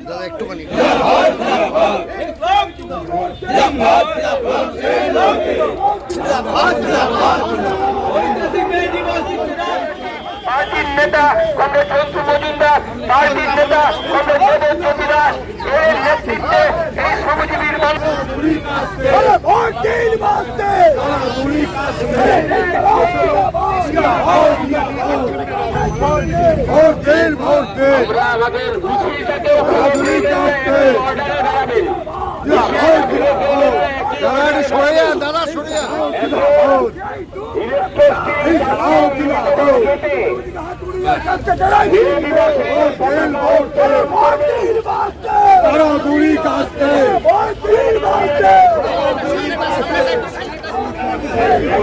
দাদা একটুখানি পার্টির নেতা কংগ্রেস চন্দ্র মজুমদার, পার্টির নেতা কংগ্রেস মনোজ জমিদার এর নেতৃত্বে এই শ্রমজীবীর মানুষ আমাদের দাঁড়াবেন সরে যান দাদা সরে যান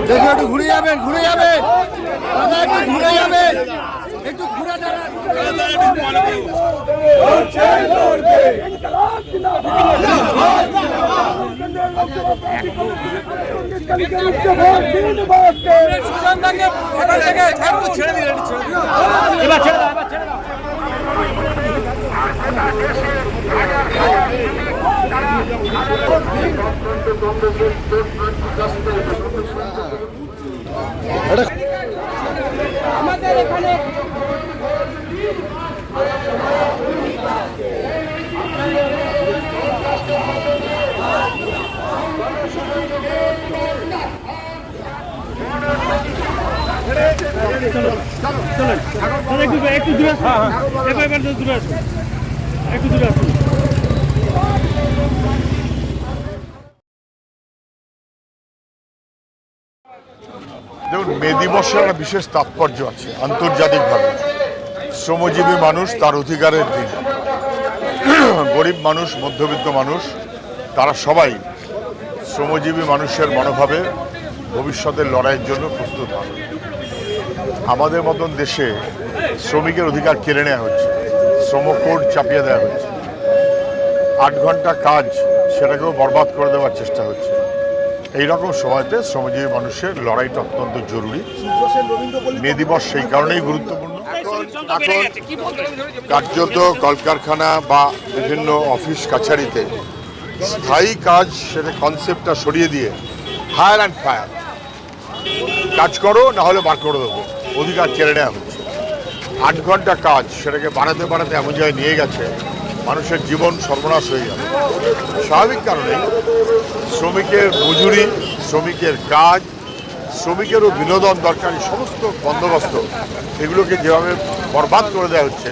দেখো একটু ঘুরে যাবেন ঘুরে যাবেন। দাদা একটু ঘুরে যাবেন। একটু ঘুরে দাঁড়ান। আমাদের এখানে একটু একটু দূরে এবার দূরে একটু দূরে দেখুন, মে দিবসের একটা বিশেষ তাৎপর্য আছে, আন্তর্জাতিকভাবে। শ্রমজীবী মানুষ তার অধিকারের দিন। গরিব মানুষ, মধ্যবিত্ত মানুষ, তারা সবাই শ্রমজীবী মানুষের মনোভাবে ভবিষ্যতের লড়াইয়ের জন্য প্রস্তুত হন আমাদের মতন দেশে শ্রমিকের অধিকার কেড়ে নেওয়া হচ্ছে, শ্রমকোড চাপিয়ে দেওয়া হচ্ছে। আট ঘণ্টা কাজ সেটাকেও বরবাদ করে দেওয়ার চেষ্টা হচ্ছে। এই রকম সময়তে শ্রমজীবী মানুষের লড়াইটা অত্যন্ত জরুরি। মে দিবস সেই কারণেই গুরুত্বপূর্ণ। এখন এখন কার্যত কলকারখানা বা বিভিন্ন অফিস কাছারিতে স্থায়ী কাজ সেটা কনসেপ্টটা সরিয়ে দিয়ে হায়ার অ্যান্ড ফায়ার কাজ করো না হলে বার করে দেবো। অধিকার কেড়ে নেওয়া হচ্ছে। আট ঘণ্টা কাজ সেটাকে বাড়াতে বাড়াতে এমন জায়গায় নিয়ে গেছে মানুষের জীবন সর্বনাশ হয়ে যাবে। স্বাভাবিক কারণে শ্রমিকের মজুরি, শ্রমিকের কাজ, শ্রমিকেরও বিনোদন দরকারি সমস্ত বন্দোবস্ত, এগুলোকে যেভাবে বরবাদ করে দেওয়া হচ্ছে,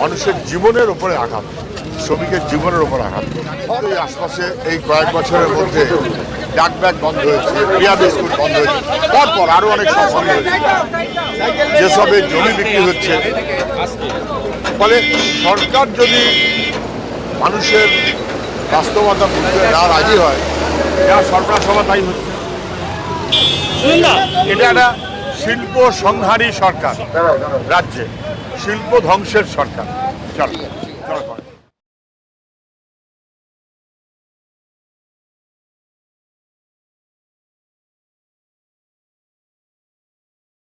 মানুষের জীবনের ওপরে আঘাত, শ্রমিকের জীবনের ওপর আঘাত। এই আশপাশে এই কয়েক বছরের মধ্যে ডাক ব্যাগ বন্ধ হয়েছে ক্রিয়া বিস্কুট বন্ধ হয়েছে পরপর আরও অনেক বন্ধ হয়েছে। যেসবে জমি বিক্রি হচ্ছে, ফলে সরকার যদি মানুষের বাস্তবতা বুঝতে না রাজি হয় যা সরকার সভা তাই হচ্ছে। এটা একটা শিল্প সংহারী সরকার রাজ্যে। শিল্প ধ্বংসের সরকার। চলো চলো।